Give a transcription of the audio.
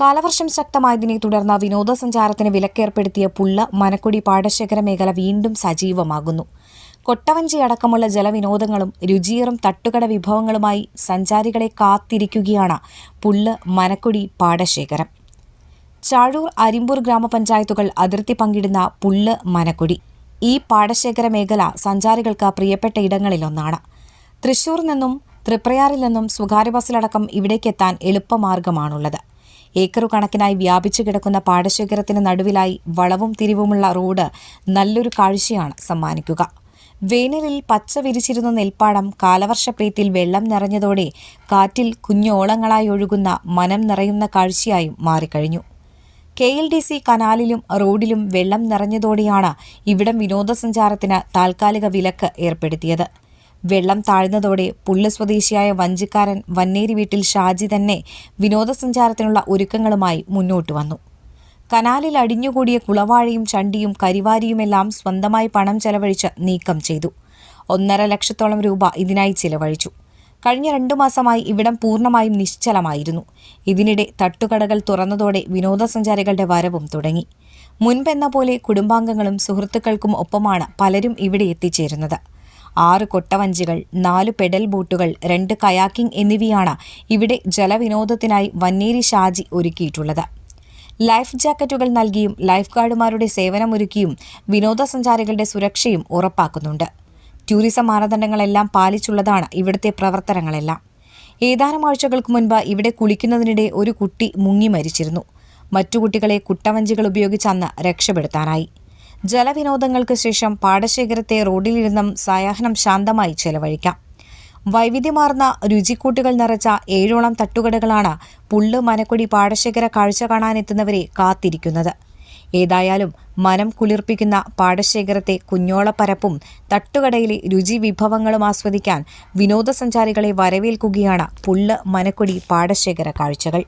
കാലവർഷം ശക്തമായതിനെ തുടർന്ന് വിനോദസഞ്ചാരത്തിന് വിലക്കേർപ്പെടുത്തിയ പുള്ള മനക്കുടി പാടശേഖര മേഖല വീണ്ടും സജീവമാകുന്നു. കൊട്ടവഞ്ചി അടക്കമുള്ള ജലവിനോദങ്ങളും രുചിയേറും തട്ടുകട വിഭവങ്ങളുമായി സഞ്ചാരികളെ കാത്തിരിക്കുകയാണ് പുള്ള് മനക്കുടി പാടശേഖരം. ചാഴൂർ അരിമ്പൂർ ഗ്രാമപഞ്ചായത്തുകൾ അതിർത്തി പങ്കിടുന്ന പുള്ള് മനക്കുടി. ഈ പാടശേഖര മേഖല സഞ്ചാരികൾക്ക് പ്രിയപ്പെട്ട ഇടങ്ങളിലൊന്നാണ്. തൃശൂർ നിന്നും തൃപ്രയാറിൽ നിന്നും സ്വകാര്യ ബസ്സിലടക്കം ഇവിടേക്കെത്താൻ എളുപ്പമാർഗമാണുള്ളത്. ഏക്കറു കണക്കിനായി വ്യാപിച്ചു കിടക്കുന്ന പാടശേഖരത്തിന് നടുവിലായി വളവും തിരിവുമുള്ള റോഡ് നല്ലൊരു കാഴ്ചയാണ് സമ്മാനിക്കുക. വേനലിൽ പച്ച വിരിച്ചിരുന്ന നെൽപ്പാടം കാലവർഷപ്രീത്തിൽ വെള്ളം നിറഞ്ഞതോടെ കാറ്റിൽ കുഞ്ഞോളങ്ങളായി ഒഴുകുന്ന മനം നിറയുന്ന കാഴ്ചയായും മാറിക്കഴിഞ്ഞു. കെ എൽ ഡി സി കനാലിലും റോഡിലും വെള്ളം നിറഞ്ഞതോടെയാണ് ഇവിടം വിനോദസഞ്ചാരത്തിന് താൽക്കാലിക വിലക്ക് ഏർപ്പെടുത്തിയത്. വെള്ളം താഴ്ന്നതോടെ പുള്ള സ്വദേശിയായ വഞ്ചിക്കാരൻ വന്നേരി വീട്ടിൽ ഷാജി തന്നെ വിനോദസഞ്ചാരത്തിനുള്ള ഒരുക്കങ്ങളുമായി മുന്നോട്ട് വന്നു. കനാലിൽ അടിഞ്ഞുകൂടിയ കുളവാഴയും ചണ്ടിയും കരിവാരിയുമെല്ലാം സ്വന്തമായി പണം ചെലവഴിച്ച് നീക്കം ചെയ്തു. ഒന്നര ലക്ഷത്തോളം രൂപ ഇതിനായി ചിലവഴിച്ചു. കഴിഞ്ഞ രണ്ടു മാസമായി ഇവിടം പൂർണമായും നിശ്ചലമായിരുന്നു. ഇതിനിടെ തട്ടുകടകൾ തുറന്നതോടെ വിനോദസഞ്ചാരികളുടെ വരവും തുടങ്ങി. മുൻപെന്ന പോലെ കുടുംബാംഗങ്ങളും സുഹൃത്തുക്കൾക്കും ഒപ്പമാണ് പലരും ഇവിടെ എത്തിച്ചേരുന്നത്. ആറ് കൊട്ടവഞ്ചികൾ നാല് പെഡൽ ബോട്ടുകൾ രണ്ട് കയാക്കിംഗ് എന്നിവയാണ് ഇവിടെ ജലവിനോദത്തിനായി വന്നേരി ഷാജി ഒരുക്കിയിട്ടുള്ളത്. ലൈഫ് ജാക്കറ്റുകൾ നൽകിയും ലൈഫ് ഗാർഡുമാരുടെ സേവനമൊരുക്കിയും വിനോദസഞ്ചാരികളുടെ സുരക്ഷയും ഉറപ്പാക്കുന്നുണ്ട്. ടൂറിസം മാനദണ്ഡങ്ങളെല്ലാം പാലിച്ചുള്ളതാണ് ഇവിടുത്തെ പ്രവർത്തനങ്ങളെല്ലാം. ഏതാനും ആഴ്ചകൾക്ക് മുൻപ് ഇവിടെ കുളിക്കുന്നതിനിടെ ഒരു കുട്ടി മുങ്ങി മരിച്ചിരുന്നു. മറ്റു കുട്ടികളെ കുട്ടവഞ്ചികൾ ഉപയോഗിച്ച് അന്ന് രക്ഷപ്പെടുത്താനായി. ജലവിനോദങ്ങൾക്ക് ശേഷം പാടശേഖരത്തെ റോഡിലിരുന്നും സായാഹ്നം ശാന്തമായി ചെലവഴിക്കാം. വൈവിധ്യമാർന്ന രുചിക്കൂട്ടുകൾ നിറച്ച ഏഴോളം തട്ടുകടകളാണ് പുള്ള് മനക്കൊടി പാടശേഖര കാഴ്ച കാണാനെത്തുന്നവരെ കാത്തിരിക്കുന്നത്. ഏതായാലും മനം കുളിർപ്പിക്കുന്ന പാടശേഖരത്തെ കുഞ്ഞോളപ്പരപ്പും തട്ടുകടയിലെ രുചി വിഭവങ്ങളും ആസ്വദിക്കാൻ വിനോദസഞ്ചാരികളെ വരവേൽക്കുകയാണ് പുള്ള് മനക്കൊടി പാടശേഖര കാഴ്ചകൾ.